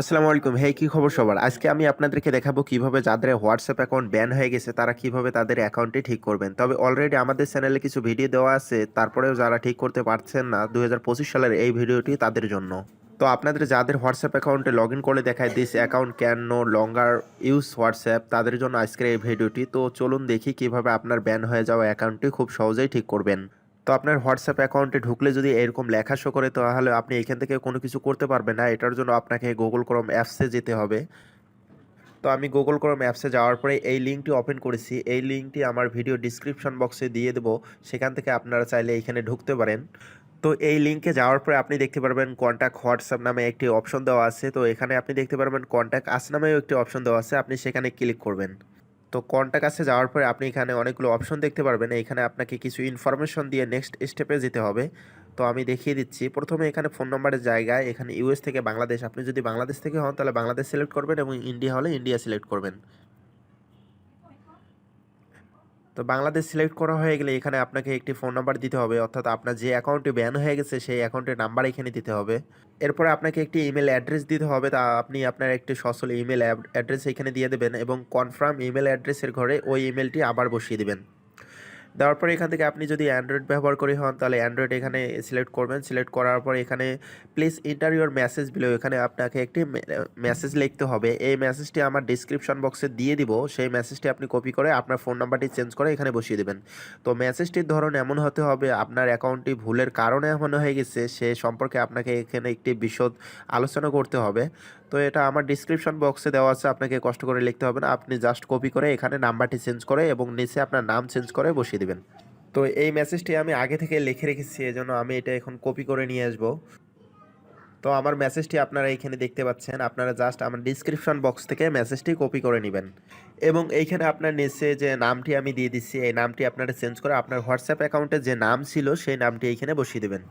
আসসালামু আলাইকুম। হেই কি খবর সবার? আজকে আমি আপনাদেরকে দেখাবো কীভাবে যাদের হোয়াটসঅ্যাপ অ্যাকাউন্ট ব্যান হয়ে গেছে, তারা কীভাবে তাদের অ্যাকাউন্টটি ঠিক করবেন। তবে অলরেডি আমাদের চ্যানেলে কিছু ভিডিও দেওয়া আছে, তারপরেও যারা ঠিক করতে পারছেন না দু হাজার পঁচিশ সালের এই ভিডিওটি তাদের জন্য। তো আপনাদের যাদের হোয়াটসঅ্যাপ অ্যাকাউন্টে লগ ইন করে দেখায় this account can no longer use WhatsApp তাদের জন্য আজকের এই ভিডিওটি তো চলুন দেখি কীভাবে আপনার ব্যান হয়ে যাওয়া অ্যাকাউন্টটি খুব সহজেই ঠিক করবেন। তো আপনার হোয়াটসঅ্যাপ অ্যাকাউন্টে ঢুকলে যদি এরকম লেখা শো করে, তাহলে আপনি এখান থেকে কোনো কিছু করতে পারবেন না। এটার জন্য আপনাকে গুগল ক্রোম অ্যাপসে যেতে হবে। তো আমি গুগল ক্রোম অ্যাপসে যাওয়ার পরে এই লিঙ্কটি ওপেন করেছি। এই লিঙ্কটি আমার ভিডিও ডিসক্রিপশন বক্সে দিয়ে দেবো। সেখান থেকে আপনারা চাইলে এখানে ঢুকতে পারেন। তো এই লিঙ্কে যাওয়ার পরে আপনি দেখতে পারবেন কন্ট্যাক্ট হোয়াটসঅ্যাপ নামে একটি অপশন দেওয়া আছে। তো এখানে আপনি দেখতে পারবেন কন্ট্যাক্ট আস নামেও একটি অপশন দেওয়া আছে। আপনি সেখানে ক্লিক করবেন। তো কন্ট্যাক্ট কাছে যাওয়ার পরে আপনি এখানে অনেকগুলো অপশন দেখতে পারবেন। এখানে আপনাকে কিছু ইনফরমেশন দিয়ে নেক্সট স্টেপে যেতে হবে। তো আমি দেখিয়ে দিচ্ছি। প্রথমে এখানে ফোন নম্বরের জায়গায় এখানে ইউএস থেকে বাংলাদেশ। আপনি যদি বাংলাদেশ থেকে হন তাহলে বাংলাদেশ সিলেক্ট করবেন এবং ইন্ডিয়া হলে ইন্ডিয়া সিলেক্ট করবেন। তো বাংলাদেশ সিলেক্ট করা হয়ে গেলে এখানে আপনাকে একটি ফোন নাম্বার দিতে হবে। অর্থাৎ আপনার যে অ্যাকাউন্টটি ব্যান হয়ে গেছে, সেই অ্যাকাউন্টের নাম্বার এখানে দিতে হবে। এরপরে আপনাকে একটি ইমেল অ্যাড্রেস দিতে হবে। তা আপনি আপনার একটি সচল ইমেল অ্যাড্রেস এখানে দিয়ে দেবেন এবং কনফার্ম ইমেল অ্যাড্রেসের ঘরে ওই ইমেলটি আবার বসিয়ে দেবেন। দেওয়ার পরে এখান থেকে আপনি যদি অ্যান্ড্রয়েড ব্যবহার করে হন, তাহলে অ্যান্ড্রয়েড এখানে সিলেক্ট করবেন। সিলেক্ট করার পর এখানে please enter your message below এখানে আপনাকে একটি মেসেজ লিখতে হবে। এই মেসেজটি আমার ডিসক্রিপশন বক্সে দিয়ে দিব। সেই মেসেজটি আপনি কপি করে আপনার ফোন নাম্বারটি চেঞ্জ করে এখানে বসিয়ে দেবেন। তো মেসেজটির ধরন এমন হতে হবে, আপনার অ্যাকাউন্টটি ভুলের কারণে এমন হয়ে গেছে, সে সম্পর্কে আপনাকে এখানে একটি বিশদ আলোচনা করতে হবে। তো এটা আমার ডিসক্রিপশন বক্সে দেওয়া আছে, আপনাকে কষ্ট করে লিখতে হবে না। আপনি জাস্ট কপি করে এখানে নাম্বারটি চেঞ্জ করে এবং নিচে আপনার নাম চেঞ্জ করে বসিয়ে দেবেন। তো এই মেসেজটি আমি আগে থেকে লিখে রেখেছি, এজন্য আমি এটা এখন কপি করে নিয়ে আসব। তো আমার মেসেজটি আপনারা এইখানে দেখতে পাচ্ছেন, আপনারা জাস্ট আমার ডিসক্রিপশন বক্স থেকে মেসেজটি কপি করে নেবেন। এবং এইখানে আপনার নিচে যে নামটি আমি দিয়ে দিচ্ছি, এই নামটি আপনারা চেঞ্জ করে আপনার হোয়াটসঅ্যাপ অ্যাকাউন্টে যে নাম ছিল, সেই নামটি এইখানে বসিয়ে দেবেন।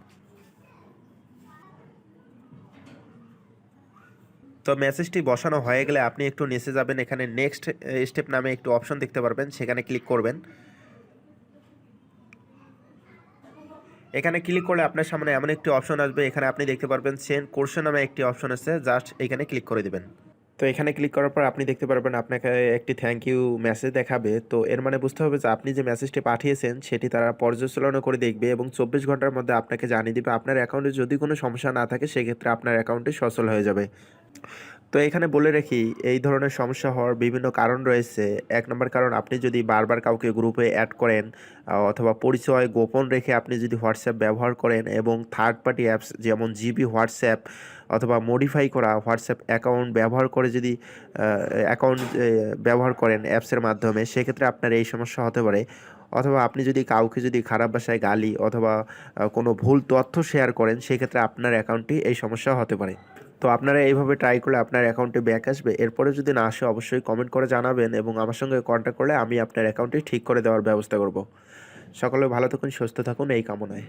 তো মেসেজটি বসানো হয়ে গেলে আপনি একটু নিচে যাবেন, এখানে নেক্সট স্টেপ নামে একটু অপশন দেখতে পারবেন, সেখানে ক্লিক করবেন। এখানে ক্লিক করলে আপনার সামনে এমন একটি অপশন আসবে, এখানে আপনি দেখতে পারবেন সেন্ড কোর্সে নামে একটি অপশন আছে জাস্ট এখানে ক্লিক করে দেবেন। তো এখানে ক্লিক করার পর আপনি দেখতে পারবেন আপনাকে একটি থ্যাংক ইউ মেসেজ দেখাবে, তো এর মানে বুঝতে হবে যে আপনি যে মেসেজটি পাঠিয়েছেন, সেটি তারা পর্যালোচনা করে দেখবে এবং চব্বিশ ঘণ্টার মধ্যে আপনাকে জানিয়ে দিবে, আপনার অ্যাকাউন্টে যদি কোনো সমস্যা না থাকে, সেক্ষেত্রে আপনার অ্যাকাউন্টটি সচল হয়ে যাবে। তো এখানে বলে রাখি, এই ধরনের সমস্যা হওয়ার বিভিন্ন কারণ রয়েছে। এক নম্বর কারণ, আপনি যদি বারবার কাউকে গ্রুপে অ্যাড করেন অথবা পরিচয় গোপন রেখে আপনি যদি হোয়াটসঅ্যাপ ব্যবহার করেন এবং থার্ড পার্টি অ্যাপস যেমন জিবি হোয়াটসঅ্যাপ অথবা মডিফাই করা হোয়াটসঅ্যাপ অ্যাকাউন্ট ব্যবহার করে যদি অ্যাকাউন্ট ব্যবহার করেন অ্যাপসের মাধ্যমে, সেক্ষেত্রে আপনার এই সমস্যা হতে পারে। অথবা আপনি যদি কাউকে যদি খারাপ ভাষায় গালি অথবা কোনো ভুল তথ্য শেয়ার করেন, সেক্ষেত্রে আপনার অ্যাকাউন্টটি এই সমস্যা হতে পারে। তো আপনারা এইভাবে ট্রাই করলে আপনার অ্যাকাউন্টে ব্যাক আসবে। এরপরে যদি না আসে, অবশ্যই কমেন্ট করে জানাবেন এবং আমার সঙ্গে কন্ট্যাক্ট করলে আমি আপনার অ্যাকাউন্টটি ঠিক করে দেওয়ার ব্যবস্থা করব। সকলে ভালো থাকুন, সুস্থ থাকুন, এই কামনায়।